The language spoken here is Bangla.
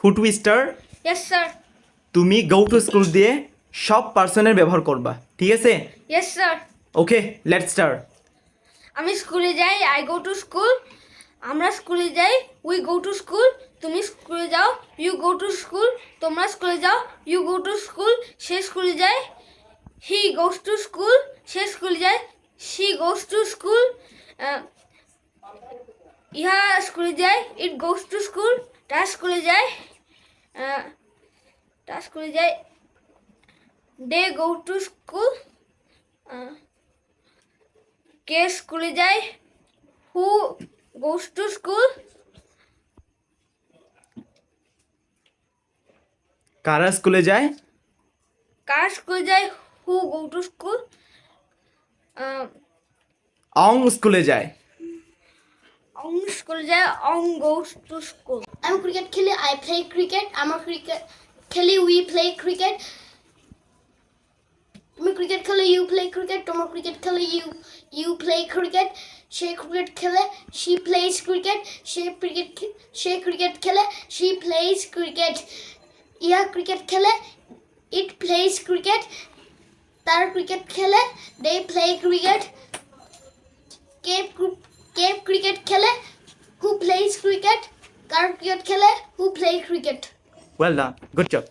Who to start yes sir তুমি গো টু স্কুল দিয়ে সব পার্সনের ব্যবহার করবা ঠিক আছে? Yes sir okay let start আমি স্কুলে যাই আই গো টু স্কুল আমরা স্কুলে যাই উই গো টু স্কুল তুমি স্কুলে যাও ইউ গো টু স্কুল তোমরা স্কুলে যাও ইউ গো টু স্কুল সে স্কুলে যায় হি গোস টু স্কুল সে স্কুলে যায় শি গোস টু স্কুল ইহা স্কুলে যায় ইট গোস টু স্কুল তা স্কুলে যায় আহ, তা স্কুলে যায় দে গো টু স্কুল। কে স্কুলে যায় হু গোস টু স্কুল। কারা স্কুলে যায়? কার স্কুলে যায় হু গো টু স্কুল। অং স্কুলে যায়। অং স্কুলে যায় অং গোস টু স্কুল আমি ক্রিকেট খেলি আই প্লে ক্রিকেট আমার ক্রিকেট খেলি উই প্লে ক্রিকেট তুমি ক্রিকেট খেলে ইউ প্লে ক্রিকেট তোমার ক্রিকেট খেলে ইউ ইউ প্লে ক্রিকেট সে ক্রিকেট খেলে শি প্লেজ ক্রিকেট সে ক্রিকেট সে ক্রিকেট খেলে শি প্লেজ ক্রিকেট ইয়া ক্রিকেট খেলে ইট প্লেজ ক্রিকেট তার ক্রিকেট খেলে দে প্লে ক্রিকেট কে cricket? Cricket khele? Who play cricket? Well done. Good job.